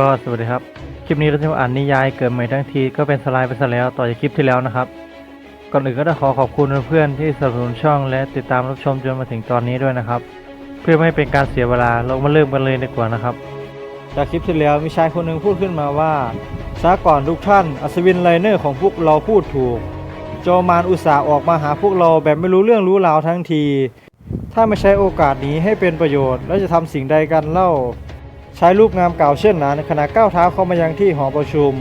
ก็สวัสดีครับ คลิปนี้เราจะมาอ่านนิยายเกิดใหม่ทั้งทีก็เป็นสไลด์ไปซะแล้วต่อจากคลิปที่แล้วนะครับ ก่อนอื่นก็ต้องขอขอบคุณเพื่อนๆที่สนับสนุนช่องและติดตามรับชมจนมาถึงตอนนี้ด้วยนะครับ เพื่อไม่ให้เป็นการเสียเวลาเรามาเริ่มกันเลยดีกว่านะครับ จากคลิปที่แล้วมีชายคนหนึ่งพูดขึ้นมาว่าซาก่อนทุกท่านอัศวินไลเนอร์ของพวกเราพูดถูก โจมานอุตส่าห์ออกมาหาพวกเราแบบไม่รู้เรื่องรู้ราวทั้งที ถ้าไม่ใช้โอกาสนี้ให้เป็นประโยชน์แล้วจะทำสิ่งใดกันเล่า ใช้รูปงามกล่าวเช่นนั้นขณะก้าวเท้าเข้ามายังที่หอประชุม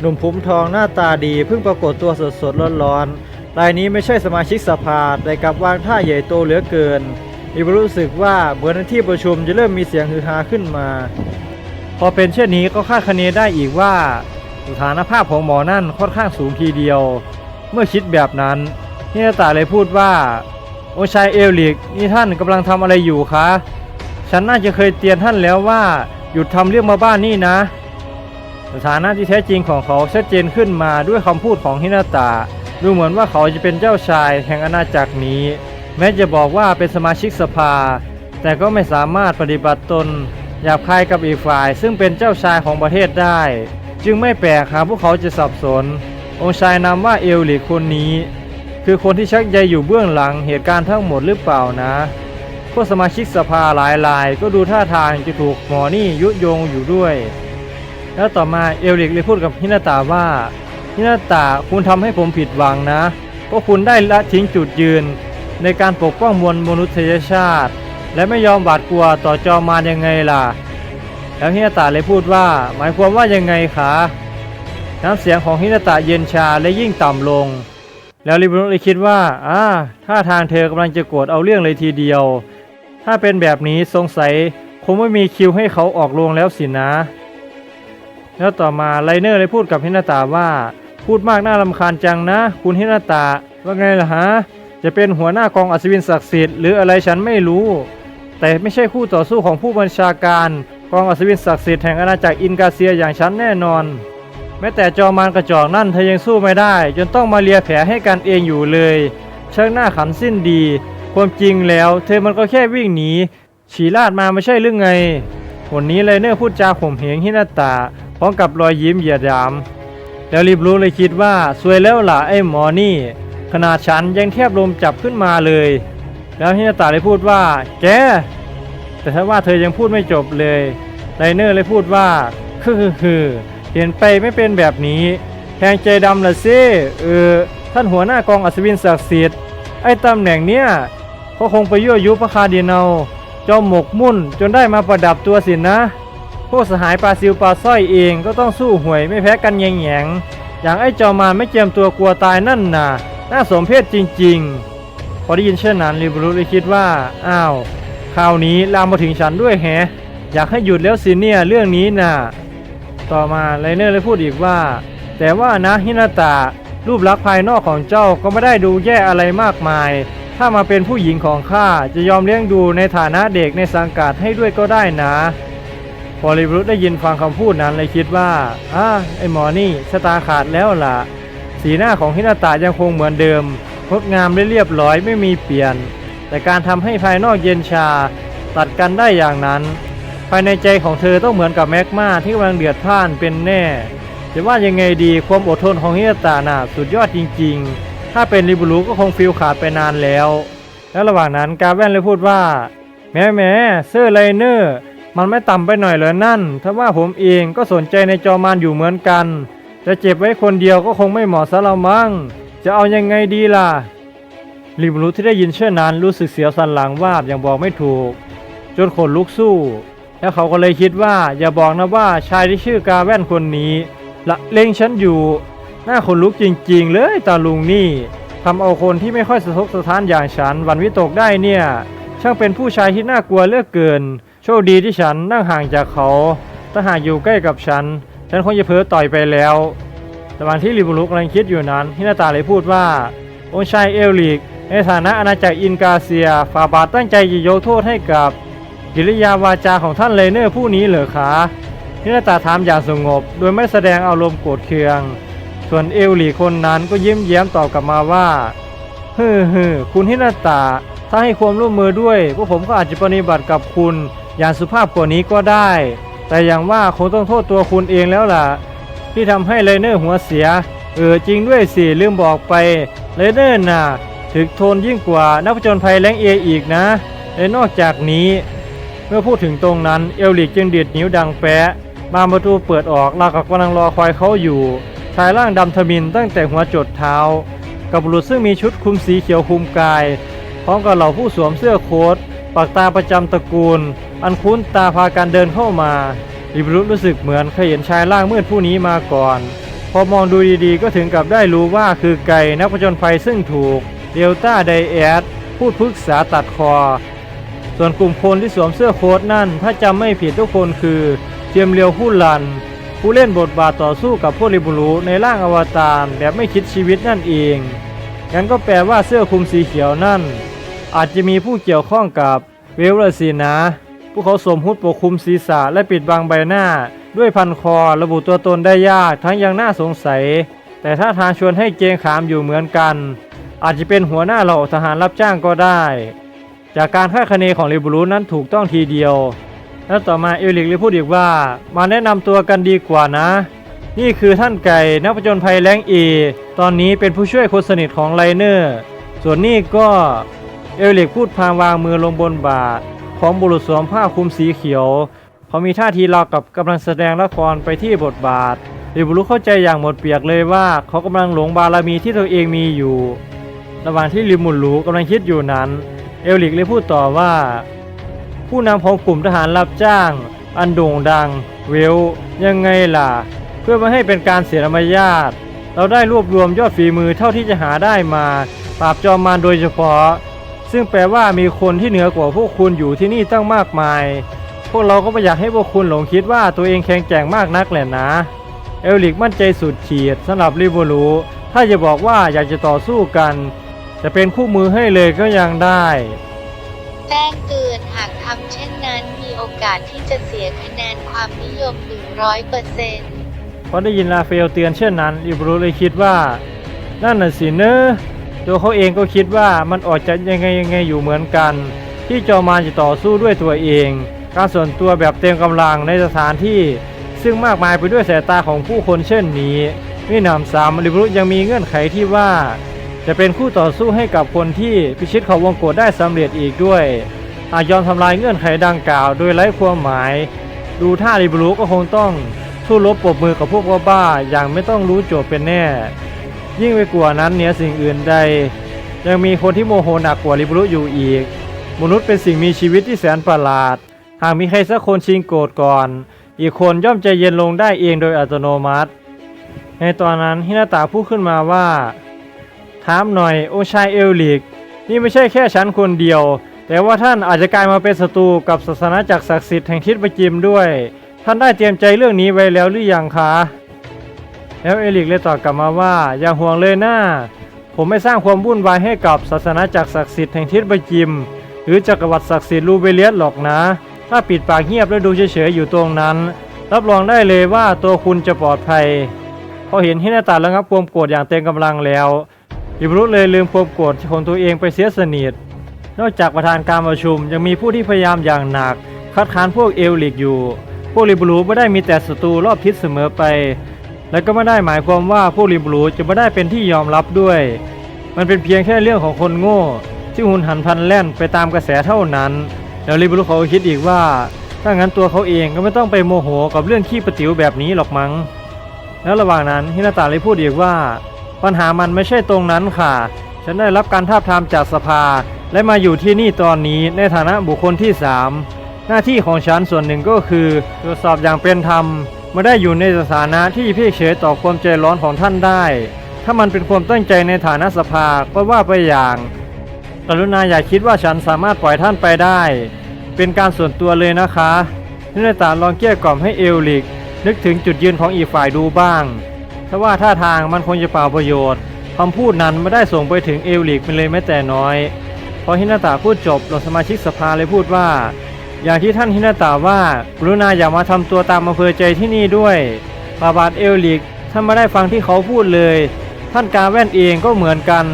หนุ่มผมทองหน้าตาดีเพิ่งปรากฏตัวสดสดร้อนๆรายนี้ไม่ใช่สมาชิกสภาแต่กลับวางท่าใหญ่โตเหลือเกินมีความรู้สึกว่าเหมือนในที่ประชุมจะเริ่มมีเสียงฮือฮาขึ้นมา พอเป็นเช่นนี้ก็คาดคะเนได้อีกว่า สถานภาพของหมอนั่นค่อนข้างสูงทีเดียว เมื่อคิดแบบนั้นเฮียตาเลยพูดว่า โอชายเอลลิกนี่ท่านกำลังทำอะไรอยู่คะ ฉันน่าจะเคยเตือนท่านแล้วว่า หยุดทำเรื่องมาบ้านนี่นะ สถานะที่แท้จริงของเขาชัดเจนขึ้นมาด้วยคำพูดของฮินาตะดูเหมือนว่าเขาจะเป็นเจ้าชายแห่งอาณาจักรนี้ แม้จะบอกว่าเป็นสมาชิกสภา แต่ก็ไม่สามารถปฏิบัติตนหยาบคายกับอีกฝ่าย ซึ่งเป็นเจ้าชายของประเทศได้ จึงไม่แปลกหากพวกเขาจะสับสน องค์ชายนามว่าเอลลิกคนนี้ คือคนที่ชักใยอยู่เบื้องหลังเหตุการณ์ทั้งหมดหรือเปล่านะ พวกสมาชิกสภาหลายรายก็ดูท่าทางจะถูกหมอนี่ยุยงอยู่ด้วย แล้วต่อมาเอลิกเลยพูดกับฮินาตาว่าฮินาตาคุณทำให้ผมผิดหวังนะ เพราะคุณได้ละทิ้งจุดยืน ในการปกป้องมวลมนุษยชาติ และไม่ยอมบาดกลัวต่อจอมารยังไงล่ะ แล้วฮินาตาเลยพูดว่า หมายความว่ายังไงคะน้ำเสียงของฮินาตาเย็นชาและยิ่งต่ำลง แล้วริบุนเลยคิดว่าอ่าท่าทางเธอกำลังจะโกรธเอาเรื่องเลยทีเดียว ถ้าเป็นแบบนี้สงสัยคงไม่มีคิวให้เขาออกโรงแล้วสินะ แล้วต่อมาไลเนอร์เลยพูดกับฮินาตาว่า พูดมากน่ารำคาญจังนะ คุณฮินาตาว่าไงล่ะฮะ จะเป็นหัวหน้ากองอัศวินศักดิ์สิทธิ์หรืออะไรฉันไม่รู้ แต่ไม่ใช่คู่ต่อสู้ของผู้บัญชาการกองอัศวินศักดิ์สิทธิ์แห่งอาณาจักรอินกาเซียอย่างฉันแน่นอน แม้แต่จอมารกระจอกนั่นเธอยังสู้ไม่ได้ จนต้องมาเลียแผลให้กันเองอยู่เลยช่างหน้าขันสิ้นดี ความจริงแล้ว เธอมันก็แค่วิ่งหนีฉีลาดมาไม่ใช่หรือไงวันนี้ไลเนอร์พูดจาข่มเหงฮินาตาพร้อมกับรอยยิ้มเหยียดยาม แล้วรีบรู้เลยคิดว่าสวยแล้วล่ะไอ้หมอนี่ ขนาดฉันยังแทบลมจับขึ้นมาเลย แล้วฮินาตาเลยพูดว่า แก แต่ถ้าว่าเธอยังพูดไม่จบเลยไลเนอร์เลยพูดว่าคือคือเห็นไปไม่เป็นแบบนี้แทงใจดำละซิเออท่านหัวหน้ากองอัศวินศักดิ์สิทธิ์ไอ้ตำแหน่งเนี้ย เขาคงไปยั่วยุพระคาดีเนาจอมหมกมุ่นจนได้มาประดับตัวสินะ พวกสหายปลาซิวปลาสร้อยเองก็ต้องสู้หวยไม่แพ้กันแยงแยงอย่างไอ้จอมมาไม่เจียมตัวกลัวตายนั่นน่ะ น่าสมเพชจริง ๆ พอได้ยินเช่นนั้นริบรุเลยคิดว่า อ้าวคราวนี้ลามมาถึงฉันด้วยแฮะอยากให้หยุดแล้วสิเนี่ยเรื่องนี้น่ะ ต่อมาไลเนอร์เลยพูดอีกว่า แต่ว่านะฮินาตะรูปลักษณ์ภายนอกของเจ้าก็ไม่ได้ดูแย่อะไรมากมาย ถ้ามาเป็นผู้หญิงของข้าจะยอมเลี้ยงดูในฐานะเด็กในสังกัดให้ด้วยก็ได้นะพอริบรุได้ยินฟังคำพูดนั้นเลยคิดว่าอ่าไอหมอนี่ชะตาขาดแล้วล่ะ สีหน้าของฮินาตะยังคงเหมือนเดิมงดงามและเรียบร้อยไม่มีเปลี่ยน แต่การทำให้ภายนอกเย็นชาตัดกันได้อย่างนั้น ภายในใจของเธอต้องเหมือนกับแมกมาที่กำลังเดือดพ่านเป็นแน่ จะว่ายังไงดีความอดทนของฮินาตะน่ะสุดยอดจริง ๆ ถ้าเป็นริบุรุก็คงฟิลขาดไปนานแล้ว แล้วระหว่างนั้นกาแว่นเลยพูดว่า แม่แม่เซอร์ไลเนอร์ มันไม่ต่ำไปหน่อยเหรอนั่น ถ้าว่าผมเองก็สนใจในจอมานอยู่เหมือนกัน จะเจ็บไว้คนเดียวก็คงไม่เหมาะสำหรับมั้ง จะเอายังไงดีล่ะริบูรุที่ได้ยินเช่นนั้นรู้สึกเสียวสันหลังวาบอย่างบอกไม่ถูก จนขนลุกสู้ แล้วเขาก็เลยคิดว่าอย่าบอกนะว่าชายที่ชื่อกาแว่นคนนี้ละเลงฉันอยู่ หน้าขนลุกจริง ๆ เลยตาลุงนี่ทำเอาคนที่ไม่ค่อยสะทกสะท้านอย่างฉันหวันวิตกได้เนี่ย ช่างเป็นผู้ชายที่น่ากลัวเลือกเกิน โชคดีที่ฉันนั่งห่างจากเขา ถ้าหากอยู่ใกล้กับฉัน ฉันคงจะเพ้อต่อยไปแล้วระหว่างที่ลิบุรุกกำลังคิดอยู่นั้นฮินาตาเลยพูดว่า องค์ชายเอลลิก ในฐานะอาณาจักรอินกาเซียฝ่าบาทตั้งใจจะยกโทษให้กับ กิริยาวาจาของท่านเลเนอร์ผู้นี้เหรอคะฮินาตาถามอย่างสงบ โดยไม่แสดงอารมณ์โกรธเคือง ส่วนเอลลีคนนั้นก็ยิ้มแย้มตอบกลับมาว่าฮึมฮึมคุณฮินาตาถ้าให้ความร่วมมือด้วยพวกผมก็อาจจะปฏิบัติกับคุณอย่างสุภาพกว่านี้ก็ได้ แต่อย่างว่าคงต้องโทษตัวคุณเองแล้วล่ะ ที่ทำให้ไลเนอร์หัวเสีย เออจริงด้วยสิลืมบอกไปไลเนอร์น่ะถึกโทนยิ่งกว่านักผจญภัยแรงเออีกนะและนอกจากนี้ เมื่อพูดถึงตรงนั้นเอลลิกจึงดีดนิ้วดังแปะบานประตูเปิดออกราวกับกำลังรอคอยเขาอยู่ ชายร่างดำทมินตั้งแต่หัวจดเท้า กับบุรุษซึ่งมีชุดคลุมสีเขียวคลุมกาย พร้อมกับเหล่าผู้สวมเสื้อโค้ทปากตาประจำตระกูล อันคุ้นตาพากันเดินเข้ามาลิบรุรู้สึกเหมือนเคยเห็นชายร่างมืดผู้นี้มาก่อน พอมองดูดีๆ ก็ถึงกับได้รู้ว่าคือไก่นักผจญภัยซึ่งถูกเดลต้าไดแอดพูดปรึกษาตัดคอ ส่วนกลุ่มคนที่สวมเสื้อโค้ทนั่น ถ้าจำไม่ผิดทุกคนคือเจียมเลียวผู้ลัน ผู้เล่นบทบาทต่อสู้กับพวกริบุรุในร่างอวตารแบบไม่คิดชีวิตนั่นเองงั้นก็แปลว่าเสื้อคลุมสีเขียวนั่น อาจจะมีผู้เกี่ยวข้องกับเวลเลสินะผู้เขาสวมหุดปกคลุมศีรษะและปิดบังใบหน้า ด้วยพันคอระบุตัวตนได้ยากทั้งยังน่าสงสัย แต่ถ้าทางชวนให้เกงขามอยู่เหมือนกัน อาจจะเป็นหัวหน้าเหล่าทหารรับจ้างก็ได้ จากการคาดคะเนของลิบูรุนั้นถูกต้องทีเดียว แล้วต่อมาเอลิกเลยพูดอีกว่ามาแนะนำตัวกันดีกว่านะ นี่คือท่านไก่นักผจญภัยแรงเอตอนนี้เป็นผู้ช่วยคนสนิทของไลเนอร์ ส่วนนี่ก็เอลิกพูดพางวางมือลงบนบ่าของบุรุษสวมผ้าคลุมสีเขียวเขามีท่าทีราวกับกำลังแสดงละครไปที่บทบาทลิบูรุเข้าใจอย่างหมดเปียกเลยว่าเขากำลังหลงบารมีที่ตัวเองมีอยู่ ระหว่างที่ลิมุนหลูกำลังคิดอยู่นั้น เอลิกเลยพูดต่อว่า ผู้นำของกลุ่มทหารรับจ้าง อันโด่งดัง เวล ยังไงล่ะ เพื่อไม่ให้เป็นการเสียมารยาทเราได้รวบรวมยอดฝีมือเท่าที่จะหาได้มาปราบจอมมารโดยเฉพาะ ซึ่งแปลว่ามีคนที่เหนือกว่าพวกคุณอยู่ที่นี่ตั้งมากมาย พวกเราก็ไม่อยากให้พวกคุณหลงคิดว่าตัวเองแข็งแกร่งมากนักแหละนะ เอลลิกมั่นใจสุดขีดสำหรับลิเวอรูถ้าจะบอกว่าอยากจะต่อสู้กัน จะเป็นคู่มือให้เลยก็ยังได้ แจ้งเตือน ทำเช่นนั้นมีโอกาสที่จะเสียคะแนนความนิยม 100%เปอร์เซ็นต์พอได้ยินลาเฟลเตือนเช่นนั้นอิบรูเลยคิดว่า นั่นน่ะสิเนอะตัวเขาเองก็คิดว่ามันออกจะยังไงยังไงอยู่เหมือนกัน ที่จอมานจะต่อสู้ด้วยตัวเอง การส่วนตัวแบบเต็มกำลังในสถานที่ ซึ่งมากมายไปด้วยสายตาของผู้คนเช่นนี้นี่นำซ้ำลิบรุยังมีเงื่อนไขที่ว่า จะเป็นคู่ต่อสู้ให้กับคนที่พิชิตเขาวงกฏได้สำเร็จอีกด้วย หากยอมทำลายเงื่อนไขดังกล่าว โดยไร้ความหมาย ดูท่าลิบรุก็คงต้องสู้รบปรบมือกับพวกบ้าๆอย่างไม่ต้องรู้จทย์เป็นแน่ ยิ่งไปกว่านั้นเหนือสิ่งอื่นใด ยังมีคนที่โมโหหนักกว่าลิบรุอยู่อีก มนุษย์เป็นสิ่งมีชีวิตที่แสนประหลาด หากมีใครสักคนชิงโกรธก่อน อีกคนย่อมใจเย็นลงได้เองโดยอัตโนมัติ ในตอนนั้นฮินาตาพูดขึ้นมาว่าถามหน่อย โอชายเอลลิก นี่ไม่ใช่แค่ฉันคนเดียว แต่ว่าท่านอาจจะกลายมาเป็นศัตรูกับศาสนาจักรศักดิ์สิทธิ์แห่งทิศประจิมด้วย ท่านได้เตรียมใจเรื่องนี้ไว้แล้วหรือยังคะ แล้วเอลิกเลยตอบกลับมาว่า อย่าห่วงเลยนะผมไม่สร้างความวุ่นวายให้กับศาสนาจักรศักดิ์สิทธิ์แห่งทิศประจิม หรือจักรวรรดิศักดิ์สิทธิ์ลูเบเลียสหรอกนะ ถ้าปิดปากเงียบแล้วดูเฉยๆอยู่ตรงนั้น รับรองได้เลยว่าตัวคุณจะปลอดภัยพอเห็นฮินาตาระงับความโกรธอย่างเต็มกำลังแล้ว อิบรุเลยลืมความโกรธของตัวเองไปเสียสนิท นอกจากประธานการประชุมยังมีผู้ที่พยายามอย่างหนัก คัดค้านพวกเอลลิกอยู่ พวกลิบรูไม่ได้มีแต่ศัตรูรอบทิศเสมอไป และก็ไม่ได้หมายความว่าพวกลิบรูจะไม่ได้เป็นที่ยอมรับด้วย มันเป็นเพียงแค่เรื่องของคนโง่ ที่หุนหันพลันแล่นไปตามกระแสเท่านั้น แล้วลิบรูเขาคิดอีกว่า ถ้างั้นตัวเขาเองก็ไม่ต้องไปโมโหกับเรื่องขี้ประติ๋วแบบนี้หรอกมั้ง แล้วระหว่างนั้นฮินาตาเลยพูดอีกว่า ปัญหามันไม่ใช่ตรงนั้นค่ะ ฉันได้รับการทาบทามจากสภา และมาอยู่ที่นี่ตอนนี้ในฐานะบุคคลที่ 3 หน้าที่ของฉันส่วนหนึ่งก็คือ ตรวจสอบอย่างเป็นธรรมไม่ได้อยู่ในสถานะที่เพี่เฉยต่อความใจร้อนของท่านได้ ถ้ามันเป็นความตั้งใจในฐานะสภาก็ว่าไปอย่างกรุณาอย่าคิดว่าฉันสามารถปล่อยท่านไปได้ เป็นการส่วนตัวเลยนะคะนิรตาลองเกี้ยกล่อมให้เอลลิก นึกถึงจุดยืนของอีกฝ่ายดูบ้างถ้าว่าท่าทางมันคงจะเปล่าประโยชน์ คำพูดนั้นไม่ได้ส่งไปถึงเอลลิกเป็นเลยแม้แต่น้อย พอฮินาตาพูดจบเหล่าสมาชิกสภาเลยพูดว่า อย่างที่ท่านฮินาตาว่ากรุณาอย่ามาทำตัวตามอำเภอใจที่นี่ด้วยบาบาทเอลลิกท่านไม่ได้ฟังที่เขาพูดเลย ท่านกาแว่นเองก็เหมือนกัน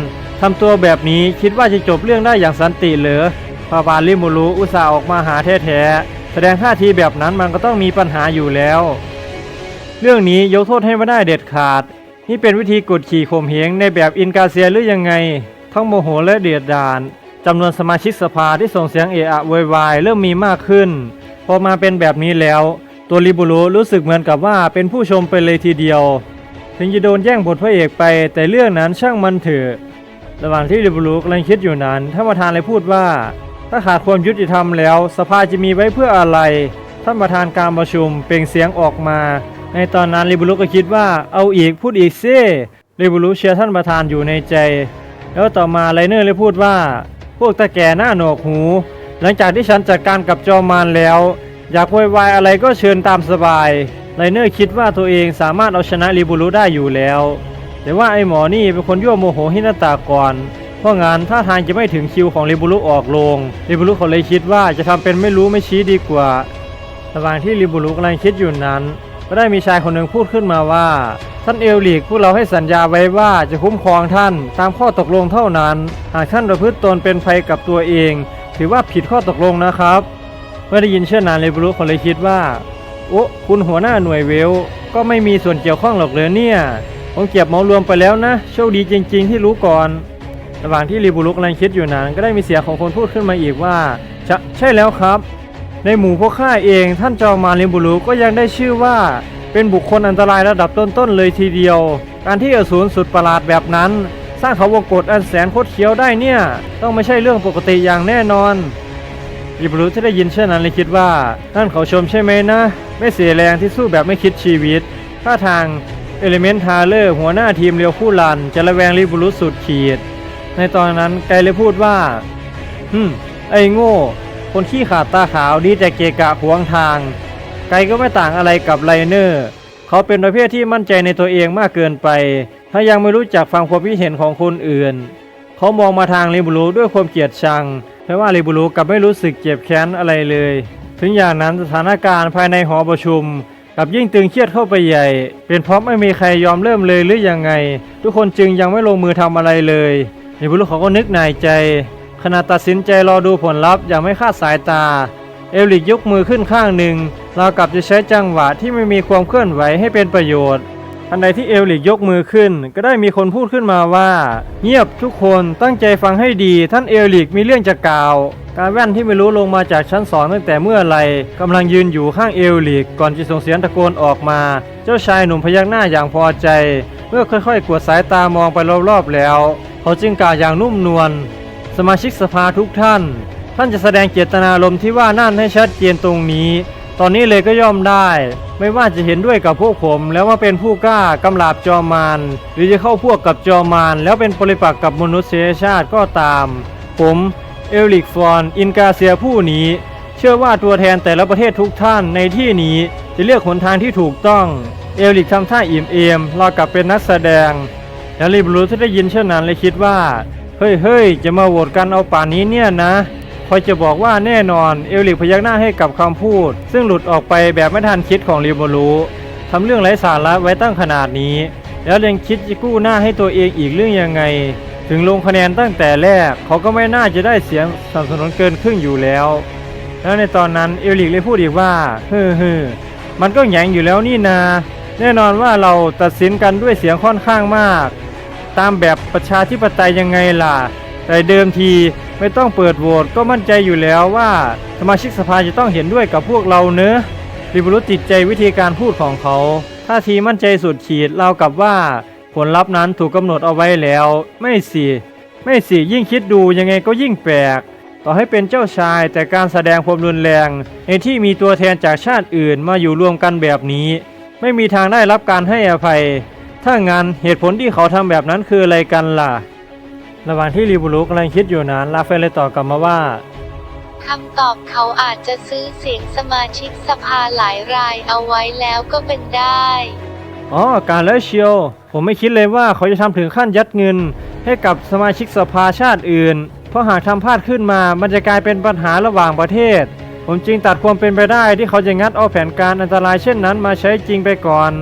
ทำตัวแบบนี้คิดว่าจะจบเรื่องได้อย่างสันติเหรอบาบาลิมูรุอุตส่าห์ออกมาหาแท้ๆแสดงท่าทีแบบนั้นมันก็ต้องมีปัญหาอยู่แล้ว เรื่องนี้ยกโทษให้ไม่ได้เด็ดขาด นี่เป็นวิธีกดขี่ข่มเหงในแบบอินกาเซียหรือยังไง ทั้งโมโหและเดือดดาลจำนวนสมาชิกสภาที่ส่งเสียงเอะอะโวยวายเริ่มมีมากขึ้น พอมาเป็นแบบนี้แล้ว ตัวริบุรุรู้สึกเหมือนกับว่าเป็นผู้ชมไปเลยทีเดียว ถึงจะโดนแย่งบทพระเอกไป แต่เรื่องนั้นช่างมันเถอะระหว่างที่ริบุรุกำลังคิดอยู่นั้นท่านประธานเลยพูดว่า ถ้าขาดความยุติธรรมแล้ว สภาจะมีไว้เพื่ออะไร ท่านประธานการประชุมเปล่งเสียงออกมา ในตอนนั้นริบุรุก็คิดว่าเอาอีกพูดอีกซิริบุรุเชียร์ท่านประธานอยู่ในใจ แล้วต่อมาไลเนอร์เลยพูดว่า พวกตาแก่หน้าหนวกหู หลังจากที่ฉันจัดการกับจอมารแล้ว อยากโวยวายอะไรก็เชิญตามสบายไลเนอร์คิดว่าตัวเองสามารถเอาชนะริบุรุได้อยู่แล้ว แต่ว่าไอ้หมอนี่เป็นคนยั่วโมโหฮินาตาก่อนเพราะงั้นถ้าทางจะไม่ถึงคิวของริบุรุออกโรงริบุรุเขาเลยคิดว่าจะทำเป็นไม่รู้ไม่ชี้ดีกว่าระหว่างที่ริบุรุกำลังคิดอยู่นั้น ก็ได้มีชายคนหนึ่งพูดขึ้นมาว่า ท่านเอลลิกพวกเราให้สัญญาไว้ว่าจะคุ้มครองท่าน ตามข้อตกลงเท่านั้น หากท่านประพฤติตนเป็นภัยกับตัวเอง ถือว่าผิดข้อตกลงนะครับ เมื่อได้ยินเช่นนั้นริบุรุเขาเลยคิดว่า โอ้คุณหัวหน้าหน่วยเวล ก็ไม่มีส่วนเกี่ยวข้องหรอกเลยเนี่ยผมเก็บเมารวมไปแล้วนะ โชคดีจริง ๆ ที่รู้ก่อน ระหว่างที่ริบุรุกกำลังคิดอยู่นั้น ก็ได้มีเสียงของคนพูดขึ้นมาอีกว่า ใช่แล้วครับ ในหมู่พวกข้าเองท่านจอมมารริบุรุก็ยังได้ชื่อว่า เป็นบุคคลอันตรายระดับต้นๆเลยทีเดียว การที่อสูรสุดประหลาดแบบนั้น สร้างเขาวงกฏอันแสนโคตรเคี้ยวได้เนี่ย ต้องไม่ใช่เรื่องปกติอย่างแน่นอนริบรุที่ได้ยินเช่นนั้นเลยคิดว่านั่นเขาชมใช่ไหมนะ ไม่เสียแรงที่สู้แบบไม่คิดชีวิตท่าทางเอลิเมนทาเลอร์หัวหน้าทีมเรียวคู่ลันจะระแวงริบุรุสุดขีด ในตอนนั้นไกเลยพูดว่าฮึมไอ้โง่ คนขี้ขาดตาขาวดีแต่เกะกะขวงทาง ไกก็ไม่ต่างอะไรกับไลเนอร์ เขาเป็นประเภทที่มั่นใจในตัวเองมากเกินไป ถ้ายังไม่รู้จักฟังความคิดเห็นของคนอื่น เขามองมาทางริบุรุด้วยความเกลียดชังแต่ว่าริบุรุกลับไม่รู้สึกเจ็บแค้นอะไรเลย ถึงอย่างนั้นสถานการณ์ภายในหอประชุมกับยิ่งตึงเครียดเข้าไปใหญ่ เป็นเพราะไม่มีใครยอมเริ่มเลยหรือยังไง ทุกคนจึงยังไม่ลงมือทำอะไรเลยริบุรุเขาก็นึกในใจ ขณะตัดสินใจรอดูผลลัพธ์อย่างไม่คาดสายตา เอลลิกยกมือขึ้นข้างหนึ่งเราวกับจะใช้จังหวะที่ไม่มีความเคลื่อนไหวให้เป็นประโยชน์ทันใดที่เอลลิกยกมือขึ้น ก็ได้มีคนพูดขึ้นมาว่า เงียบทุกคนตั้งใจฟังให้ดี ท่านเอลลิกมีเรื่องจะกล่าว การแว่นที่ไม่รู้ลงมาจากชั้นสองตั้งแต่เมื่อไหรกำลังยืนอยู่ข้างเอลลิกก่อนจะส่งเสียงตะโกนออกมา เจ้าชายหนุ่มพยักหน้าอย่างพอใจ เมื่อค่อยๆ กวดสายตามองไปรอบๆแล้ว เขาจึงกล่าวอย่างนุ่มนวล สมาชิกสภาทุกท่าน ท่านจะแสดงเจตนารมณ์ที่ว่านั่นให้ชัดเจนตรงนี้ ตอนนี้เลยก็ย่อมได้ ไม่ว่าจะเห็นด้วยกับพวกผม แล้วว่าเป็นผู้กล้ากำลาบจอมมารหรือจะเข้าพวกกับจอมมารแล้วเป็นปริปักษ์กับมนุษยชาติก็ตาม ผมเอลิกฟอนอินกาเซียผู้นี้ เชื่อว่าตัวแทนแต่ละประเทศทุกท่านในที่นี้จะเลือกหนทางที่ถูกต้อง เอลิกทำท่าอิ่มเอมราวกับเป็นนักแสดงแล้วรีบรู้ที่ได้ยินเช่นนั้นเลยคิดว่า เฮ้ยเฮ้ยจะมาโหวตกันเอาป่านนี้เนี่ยนะคอยจะบอกว่าแน่นอนเอลลิกพยักหน้าให้กับคำพูด ซึ่งหลุดออกไปแบบไม่ทันคิดของริโมรูทำเรื่องไร้สาระไว้ตั้งขนาดนี้ แล้วยังคิดจะกู้หน้าให้ตัวเองอีกเรื่องยังไง ถึงลงคะแนนตั้งแต่แรก เขาก็ไม่น่าจะได้เสียงสนับสนุนเกินครึ่งอยู่แล้ว แล้วในตอนนั้นเอลลิกเลยพูดอีกว่าเฮ้อเฮ้อมันก็แหยงอยู่แล้วนี่นา แน่นอนว่าเราตัดสินกันด้วยเสียงค่อนข้างมาก ตามแบบประชาธิปไตยยังไงล่ะ แต่เดิมทีไม่ต้องเปิดโหวตก็มั่นใจอยู่แล้วว่า สมาชิกสภาจะต้องเห็นด้วยกับพวกเราเนอะริบรุติดใจวิธีการพูดของเขาท่าทีมั่นใจสุดขีดเรากับว่า ผลลัพธ์นั้นถูกกำหนดเอาไว้แล้ว ไม่สิไม่สิยิ่งคิดดูยังไงก็ยิ่งแปลก ต่อให้เป็นเจ้าชายแต่การแสดงความรุนแรง ในที่มีตัวแทนจากชาติอื่นมาอยู่รวมกันแบบนี้ ไม่มีทางได้รับการให้อภัย ถ้างั้นเหตุผลที่เขาทำแบบนั้นคืออะไรกันล่ะ ระหว่างที่ริบุรุกำลังคิดอยู่นั้นลาเฟลเลยตอบกลับมาว่าคำตอบเขาอาจจะซื้อเสียงสมาชิกสภาหลายรายเอาไว้แล้วก็เป็นได้ อ๋อ การแล้วเชียว ผมไม่คิดเลยว่าเขาจะทำถึงขั้นยัดเงิน ให้กับสมาชิกสภาชาติอื่น เพราะหากทำพลาดขึ้นมา มันจะกลายเป็นปัญหาระหว่างประเทศ ผมจึงตัดความเป็นไปได้ที่เขาจะงัดเอาแผนการอันตรายเช่นนั้นมาใช้จริงไปก่อน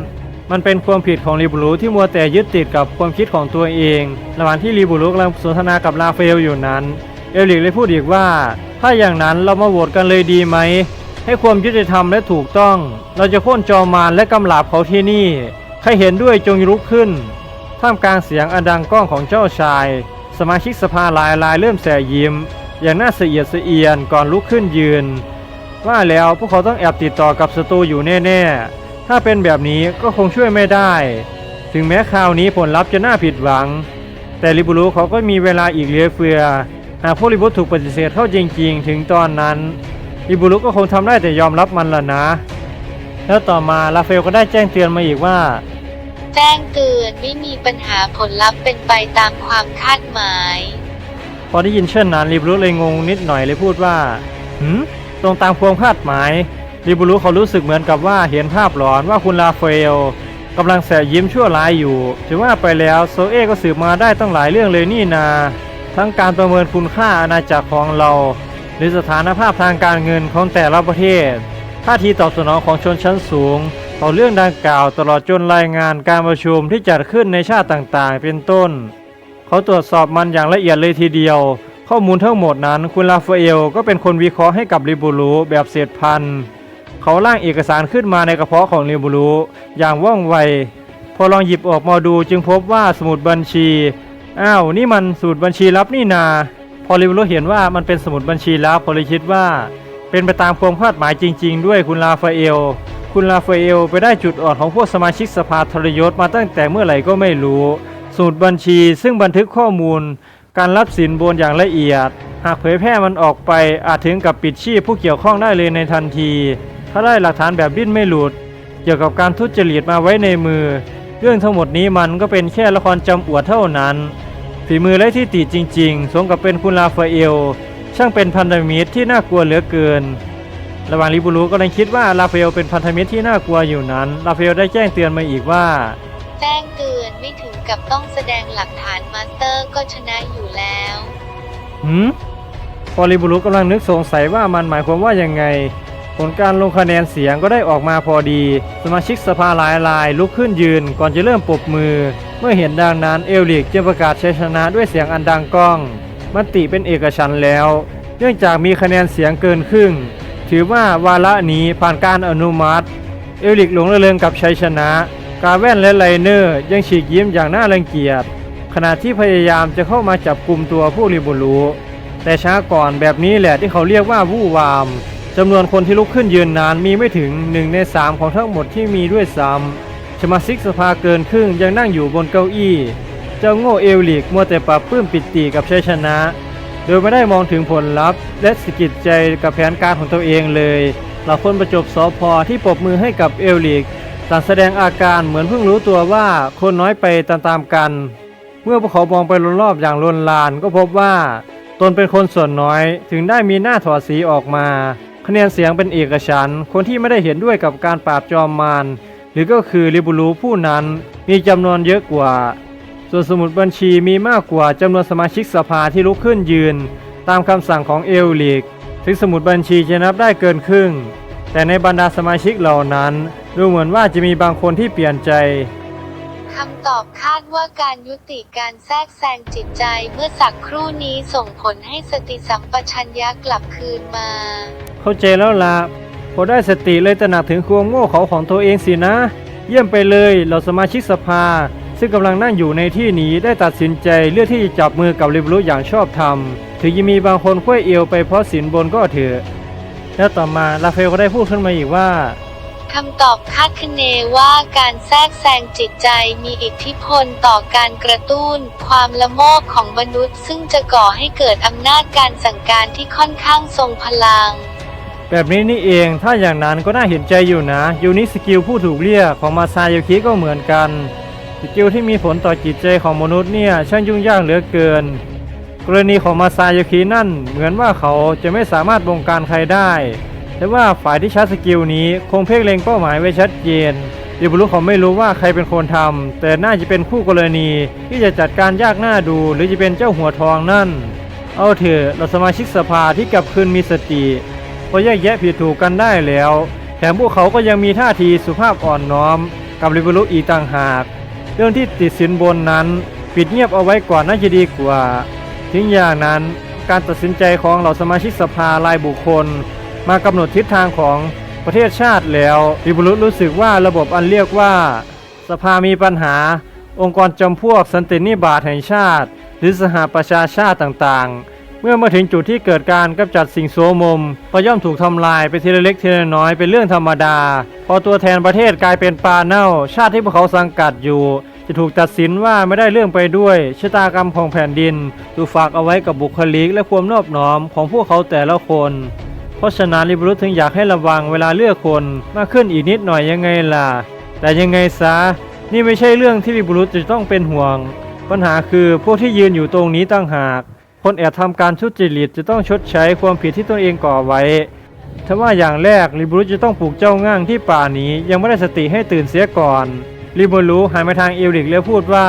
มันเป็นความผิดของรีบูรุที่มัวแต่ยึดติดกับความคิดของตัวเอง ระหว่างที่รีบูรุกำลังสนทนากับลาเฟลอยู่นั้น เอลิกเลยพูดอีกว่า ถ้าอย่างนั้นเรามาโหวตกันเลยดีไหม ให้ความยุติธรรมและถูกต้อง เราจะโค่นจอมารและกำลาบเขาที่นี่ ใครเห็นด้วยจงลุกขึ้น ท่ามกลางเสียงอันดังก้องของเจ้าชาย สมาชิกสภาหลายรายเริ่มแสยิ้ม อย่างน่าเสียดเสียนก่อนลุกขึ้นยืน ว่าแล้วพวกเขาต้องแอบติดต่อกับศัตรูอยู่แน่ๆ ถ้าเป็นแบบนี้ก็คงช่วยไม่ได้ ถึงแม้คราวนี้ผลลัพธ์จะน่าผิดหวัง แต่ริบูรุเขาก็มีเวลาอีกเหลือเฟือ หากพวกริบุถูกปฏิเสธเข้าจริง ๆ ถึงตอนนั้นริบูรุก็คงทำได้แต่ยอมรับมันละนะ แล้วต่อมาลาเฟลก็ได้แจ้งเตือนมาอีกว่า แจ้งเตือนไม่มีปัญหาผลลัพธ์เป็นไปตามความคาดหมาย พอได้ยินเช่นนั้นริบูรุเลยงงนิดหน่อยเลยพูดว่าหืมตรงตามความคาดหมาย ริบูรุเขารู้สึกเหมือนกับว่าเห็นภาพหลอนว่าคุณลาเฟลกำลังแสยิ้มชั่วร้ายอยู่ถือว่าไปแล้วโซเอก็สืบมาได้ตั้งหลายเรื่องเลยนี่นา ทั้งการประเมินคุณค่าอาณาจักรของเรา หรือสถานภาพทางการเงินของแต่ละประเทศท่าทีตอบสนองของชนชั้นสูงต่อเรื่องดังกล่าวตลอดจนรายงานการประชุมที่จัดขึ้นในชาติต่างๆ เป็นต้น เขาตรวจสอบมันอย่างละเอียดเลยทีเดียว ข้อมูลทั้งหมดนั้นคุณลาฟาเอลก็เป็นคนวิเคราะห์ให้กับริบูรุแบบเศษพันธุ์ เขาร่างเอกสารขึ้นมาในกระเพาะของริบูรุอย่างว่องไว พอลองหยิบออกมาดูจึงพบว่าสมุดบัญชี อ้าว นี่มันสมุดบัญชีลับนี่นา พอริบูรุเห็นว่ามันเป็นสมุดบัญชีลับเขาเลยคิดว่า เป็นไปตามความคาดหมายจริง ๆ ด้วยคุณลาฟาเอล คุณลาฟาเอลไปได้จุดอ่อนของพวกสมาชิกสภาทรยศมาตั้งแต่เมื่อไหร่ก็ไม่รู้สูตรบัญชีซึ่งบันทึกข้อมูล การรับสินบนอย่างละเอียด หากเผยแพร่มันออกไปอาจถึงกับปิดชีพผู้เกี่ยวข้องได้เลยในทันที ถ้าได้หลักฐานแบบดิ้นไม่หลุด เกี่ยวกับการทุจริตมาไว้ในมือ เรื่องทั้งหมดนี้มันก็เป็นแค่ละครจำอวดเท่านั้น ฝีมือและที่ติจริง ๆ สมกับเป็นคุณลาฟาเอล ช่างเป็นพันธมิตรที่น่ากลัวเหลือเกิน ระหว่างลิบูรุก็ยังคิดว่าลาฟาเอลเป็นพันธมิตรที่น่ากลัวอยู่นั้น ลาฟาเอลได้แจ้งเตือนมาอีกว่า แจ้งเตือนไม่ถึงกับต้องแสดงหลักฐานมาสเตอร์ก็ชนะอยู่แล้วหืมพอลิบูรุกำลังนึกสงสัยว่ามันหมายความว่ายังไง ผลการลงคะแนนเสียงก็ได้ออกมาพอดี สมาชิกสภาหลายรายลุกขึ้นยืนก่อนจะเริ่มปรบมือ เมื่อเห็นดังนั้นเอลิกจึงประกาศชัยชนะด้วยเสียงอันดังก้องมติเป็นเอกฉันแล้ว เนื่องจากมีคะแนนเสียงเกินครึ่ง ถือว่าวาระนี้ผ่านการอนุมัติ เอลิกหลงระเริงกับชัยชนะ กาแว่นและไลเนอร์ยังฉีกยิ้มอย่างน่ารังเกียจขณะที่พยายามจะเข้ามาจับกลุ่มตัวผู้ริบุรุแต่ช้าก่อนแบบนี้แหละที่เขาเรียกว่าวู่วาม จำนวนคนที่ลุกขึ้นยืนนานมีไม่ถึงหนึ่งในสามของทั้งหมดที่มีด้วยซ้ำสมาชิกสภาเกินครึ่งยังนั่งอยู่บนเก้าอี้ เจ้าโง่เอลลิกมัวแต่ปรับปื้มปิติกับชัยชนะ โดยไม่ได้มองถึงผลลัพธ์ และสกิดใจกับแผนการของตัวเองเลยเหล่าคนประจบสอพอที่ปรบมือให้กับเอลลิกต่างแสดงอาการเหมือนเพิ่งรู้ตัวว่าคนน้อยไปตามๆกัน เมื่อพวกเขามองไปรอบๆอย่างลนลานก็พบว่า ตนเป็นคนส่วนน้อยถึงได้มีหน้าถอดสีออกมา คะแนนเสียงเป็นเอกฉันท์คนที่ไม่ได้เห็นด้วยกับการปราบจอมมารหรือก็คือริบูรูผู้นั้นมีจำนวนเยอะกว่า ส่วนสมุดบัญชีมีมากกว่าจำนวนสมาชิกสภาที่ลุกขึ้นยืน ตามคำสั่งของเอลลิกถึงสมุดบัญชีจะนับได้เกินครึ่ง แต่ในบรรดาสมาชิกเหล่านั้น ดูเหมือนว่าจะมีบางคนที่เปลี่ยนใจ คำตอบคาดว่าการยุติการแทรกแซงจิตใจเมื่อสักครู่นี้ส่งผลให้สติสัมปชัญญะกลับคืนมา เข้าใจแล้วล่ะพอได้สติเลยตระหนักถึงความโง่เขาของตัวเองสินะ เยี่ยมไปเลยเราสมาชิกสภา ซึ่งกำลังนั่งอยู่ในที่นี้ได้ตัดสินใจเลือกที่จะจับมือกับริบรุอย่างชอบธรรม ถึงจะมีบางคนค่อยเอวไปเพราะสินบนก็เถอะแล้วต่อมาลาเฟลก็ได้พูดขึ้นมาอีกว่าคำตอบคาดคะเนว่าการแทรกแซงจิตใจมีอิทธิพลต่อการกระตุ้น ความละโมบของมนุษย์ ซึ่งจะก่อให้เกิดอำนาจการสั่งการที่ค่อนข้างทรงพลัง แบบนี้นี่เอง ถ้าอย่างนั้นก็น่าเห็นใจอยู่นะ ยูนิสกิลผู้ถูกเรียกของมาซาโยคิก็เหมือนกัน สกิลที่มีผลต่อจิตใจของมนุษย์เนี่ยช่างยุ่งยากเหลือเกิน กรณีของมาซาโยคินั่น เหมือนว่าเขาจะไม่สามารถบงการใครได้ แต่ว่าฝ่ายที่ใช้สกิลนี้คงเพ่งเล็งเป้าหมายไว้ชัดเจนดิบรุเขาไม่รู้ว่าใครเป็นคนทำแต่น่าจะเป็นคู่กรณีที่จะจัดการยากหน้าดู หรือจะเป็นเจ้าหัวทองนั่น เอาเถอะเราสมาชิกสภาที่กลับคืนมีสติ พอแยกแยะผิดถูกกันได้แล้ว แถมพวกเขาก็ยังมีท่าทีสุภาพอ่อนน้อม กับริบรุอีต่างหาก เรื่องที่ติดสินบนนั้น ปิดเงียบเอาไว้ก่อนน่าจะดีกว่าถึงอย่างนั้นการตัดสินใจของเหล่าสมาชิกสภารายบุคคล มากำหนดทิศทางของประเทศชาติแล้วลิบุรุรู้สึกว่าระบบอันเรียกว่า สภามีปัญหา องค์กรจำพวกสันตินิบาตแห่งชาติ หรือสหประชาชาติต่างๆ เมื่อมาถึงจุดที่เกิดการกำจัดสิ่งโสมมก็ย่อมถูกทำลายไปทีละเล็กทีละน้อยเป็นเรื่องธรรมดา พอตัวแทนประเทศกลายเป็นปลาเน่า ชาติที่พวกเขาสังกัดอยู่ จะถูกตัดสินว่าไม่ได้เรื่องไปด้วยชะตากรรมของแผ่นดินถูกฝากเอาไว้กับบุคลิกและความนอบน้อมของพวกเขาแต่ละคนเพราะฉะนั้นลิบรุษถึงอยากให้ระวังเวลาเลือกคนมากขึ้นอีกนิดหน่อยยังไงล่ะ แต่ยังไงซะนี่ไม่ใช่เรื่องที่ลิบรุษจะต้องเป็นห่วง ปัญหาคือพวกที่ยืนอยู่ตรงนี้ตั้งหาก คนแอบทำการทุดจริตจะต้องชดใช้ความผิดที่ตนเองก่อไว้ถ้าว่าอย่างแรกลิบรุจะต้องปลูกเจ้าง่างที่ป่านี้ยังไม่ได้สติให้ตื่นเสียก่อนลิบรูหันมาทางเอลริกแล้วพูดว่า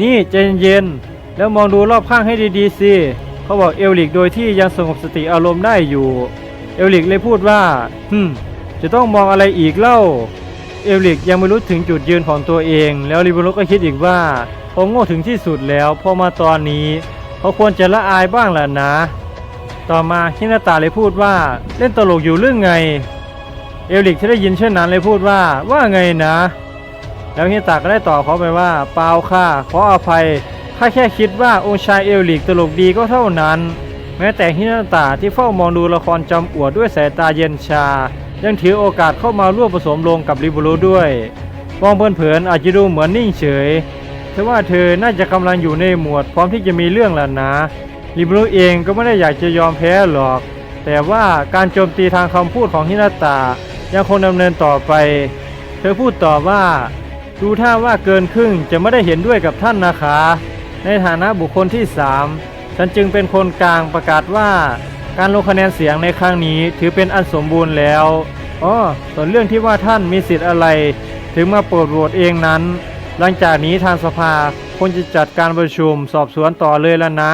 นี่ใจเย็นๆแล้วมองดูรอบข้างให้ดีๆสิเขาบอกเอลริกโดยที่ยังสงบสติอารมณ์ได้อยู่เอลริกเลยพูดว่าฮึมจะต้องมองอะไรอีกเล่า เอลริกยังไม่รู้ถึงจุดยืนของตัวเอง แล้วลิบรูก็คิดอีกว่าผมโง่ถึงที่สุดแล้วพอมาตอนนี้ เขาควรจะละอายบ้างแหละนะ ต่อมาฮินาตาเลยพูดว่าเล่นตลกอยู่เรื่องไง เอลิกที่ได้ยินเช่นนั้นเลยพูดว่าว่าไงนะ แล้วฮินาตาก็ได้ตอบเขาไปว่าเปล่าค่ะขออภัยข้าแค่คิดว่าองค์ชายเอลิกตลกดีก็เท่านั้น แม้แต่ฮินาตาที่เฝ้ามองดูละครจำอวดด้วยสายตาเย็นชา ยังถือโอกาสเข้ามาร่วมผสมลงกับริบูรุด้วยมองเพลินๆอาจจะดูเหมือนนิ่งเฉย แต่ว่าเธอน่าจะกำลังอยู่ในหมวดพร้อมที่จะมีเรื่องแล้วนะริบูรุเองก็ไม่ได้อยากจะยอมแพ้หรอก แต่ว่าการโจมตีทางคำพูดของฮินาตายังคงดำเนินต่อไป เธอพูดต่อว่า ดูท่าว่าเกินครึ่งจะไม่ได้เห็นด้วยกับท่านนะคะ ในฐานะบุคคลที่ 3 ฉันจึงเป็นคนกลางประกาศว่า การลงคะแนนเสียงในครั้งนี้ถือเป็นอันสมบูรณ์แล้วอ๋อส่วนเรื่องที่ว่าท่านมีสิทธิ์อะไร ถึงมาโปรดโหวตเองนั้น หลังจากนี้ทางสภาควรจะจัดการประชุมสอบสวนต่อเลยแล้วนะ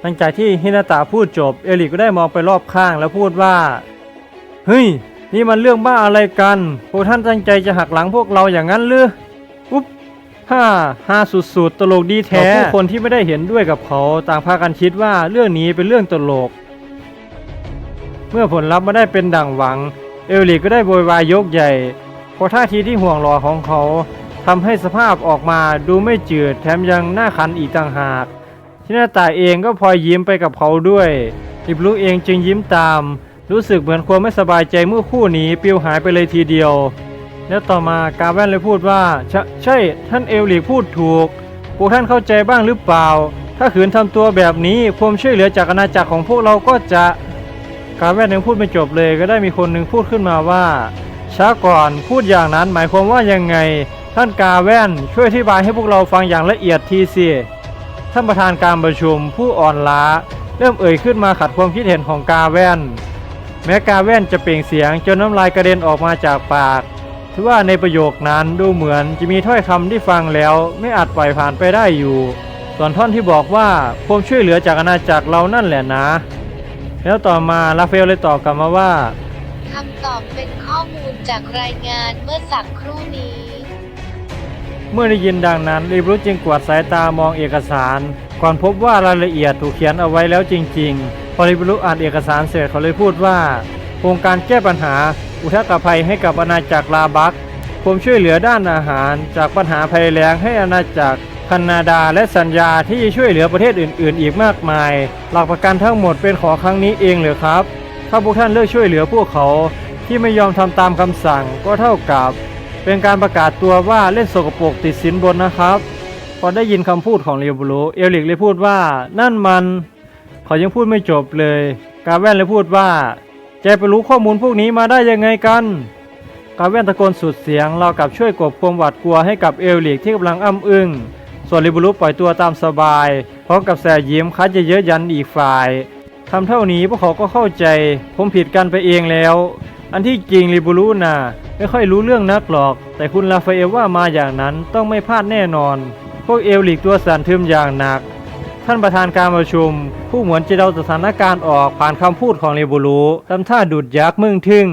หลังจากที่ฮินาตาพูดจบ เอลิกก็ได้มองไปรอบข้างแล้วพูดว่า เฮ้ย นี่มันเรื่องบ้าอะไรกัน พวกท่านตั้งใจจะหักหลังพวกเราอย่างนั้นหรืออุ๊บฮ่าฮ่าสุดๆ ตลกดีแท้ผู้คนที่ไม่ได้เห็นด้วยกับเขาต่างพากันคิดว่าเรื่องนี้เป็นเรื่องตลก เมื่อผลลัพธ์ไม่ได้เป็นดั่งหวัง เอลลิกก็ได้โวยวายยกใหญ่เพราะท่าทีที่ห่วงหลอของเขา ทำให้สภาพออกมาดูไม่จืดแถมยังน่าขันอีกต่างหาก ที่หน้าตาเองก็พลอยยิ้มไปกับเขาด้วยอิบลูเองจึงยิ้มตาม รู้สึกเหมือนความไม่สบายใจเมื่อคู่นี้ปิวหายไปเลยทีเดียว แล้วต่อมากาแว่นเลยพูดว่าใช่ใช่ท่านเอลลิกพูดถูกพวกท่านเข้าใจบ้างหรือเปล่า ถ้าขืนทำตัวแบบนี้ความช่วยเหลือจากอาณาจักรของพวกเราก็จะกาแว่นยังพูดไม่จบเลยก็ได้มีคนหนึ่งพูดขึ้นมาว่าช้าก่อนพูดอย่างนั้นหมายความว่ายังไง ท่านกาแว่นช่วยอธิบายให้พวกเราฟังอย่างละเอียดทีสิท่านประธานการประชุมผู้อ่อนล้า เริ่มเอ่ยขึ้นมาขัดความคิดเห็นของกาแว่น แม้กาแว่นจะเปล่งเสียงจนน้ำลายกระเด็นออกมาจากปากถือว่าในประโยคนั้นดูเหมือนจะมีถ้อยคำที่ฟังแล้วไม่อาจปล่อยผ่านไปได้อยู่ ส่วนท่อนที่บอกว่าความช่วยเหลือจากอาณาจักรเรานั่นแหละนะ แล้วต่อมาลาเฟลเลยตอบกลับมาว่าคำตอบเป็นข้อมูลจากรายงานเมื่อสักครู่นี้ เมื่อได้ยินดังนั้นรีบรู้จึงกวาดสายตามองเอกสาร ก่อนพบว่ารายละเอียดถูกเขียนเอาไว้แล้วจริง ๆ พอรีบรู้อ่านเอกสารเสร็จเขาเลยพูดว่า โครงการแก้ปัญหา อุทกภัยให้กับอาณาจักรลาบักความช่วยเหลือด้านอาหาร จากปัญหาภัยแล้งให้อาณาจักรแคนาดาและสัญญาที่จะช่วยเหลือประเทศอื่น ๆ อีกมากมาย หลักประกันทั้งหมดเป็นของครั้งนี้เองเหรือครับ ถ้าพวกท่านเลือกช่วยเหลือพวกเขาที่ไม่ยอมทำตามคำสั่งก็เท่ากับ เป็นการประกาศตัวว่าเล่นสกปรกติดสินบนนะครับ พอได้ยินคำพูดของเรียวบลูเอลิกเลยพูดว่านั่นมันเขายังพูดไม่จบเลย กาแว่นเลยพูดว่าแกไปรู้ข้อมูลพวกนี้มาได้ยังไงกัน กาแว่นตะโกนสุดเสียงเรากับช่วยกบความหวาดกลัวให้กับเอลิกที่กำลังอ้ำอึ้งส่วนริบูรุปล่อยตัวตามสบายพร้อมกับแสยิ้มคัดจะเยอะยันอีกฝ่ายทำเท่านี้พวกเขาก็เข้าใจ ผมผิดกันไปเองแล้ว อันที่จริงริบูรุน่ะไม่ค่อยรู้เรื่องนักหรอก แต่คุณลาฟาเอลว่ามาอย่างนั้นต้องไม่พลาดแน่นอน พวกเอลลิกตัวสั่นทึมอย่างหนัก ท่านประธานการประชุม ผู้เหมือนจะเดาสถานการณ์ออกผ่านคำพูดของเรบูรูทำท่าดูดยักษ์มึงทึ่ง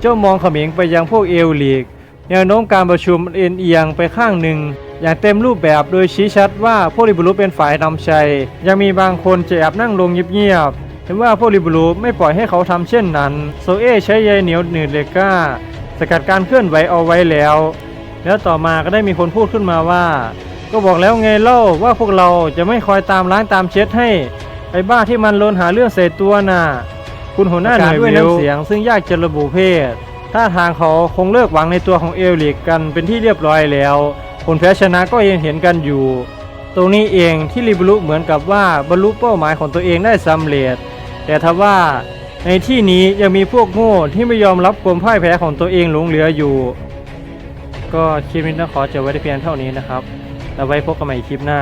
เจ้ามองเขมิงไปยังพวกเอลลีกแนวโน้มการประชุมเอ็นเอียงไปข้างหนึ่ง อย่างเต็มรูปแบบโดยชี้ชัดว่าพวกเรบูรูเป็นฝ่ายนำชัย ยังมีบางคนจะแอบนั่งลงเงียบๆ ห็นว่าพวกริบูรุไม่ปล่อยให้เขาทำเช่นนั้น โซเอใช้ใยเหนียวหนืดเลก้า สกัดการเคลื่อนไหวเอาไว้แล้ว แล้วต่อมาก็ได้มีคนพูดขึ้นมาว่า ก็บอกแล้วไงเล่าว่าพวกเราจะไม่คอยตามล้างตามเช็ดให้ ไอ้บ้าที่มันลนหาเรื่องใส่ตัวน่ะ คุณหัวหน้าหน่วยด้วยน้ำเสียง ซึ่งยากจะระบุเพศท่าทางเขาคงเลิกหวังในตัวของเอลลิกกันเป็นที่เรียบร้อยแล้วผลแพ้ชนะก็ยังเห็นกันอยู่ ตรงนี้เองที่ริบรุเหมือนกับว่าบรรลุเป้าหมายของตัวเองได้สำเร็จ แต่ทว่าในที่นี้ยังมีพวกโง่ที่ไม่ยอมรับความพ่ายแพ้ของตัวเองหลงเหลืออยู่ ก็คลิปนี้ต้องขอจบไว้แต่เพียงเท่านี้นะครับ แล้วไว้พบกันใหม่คลิปหน้า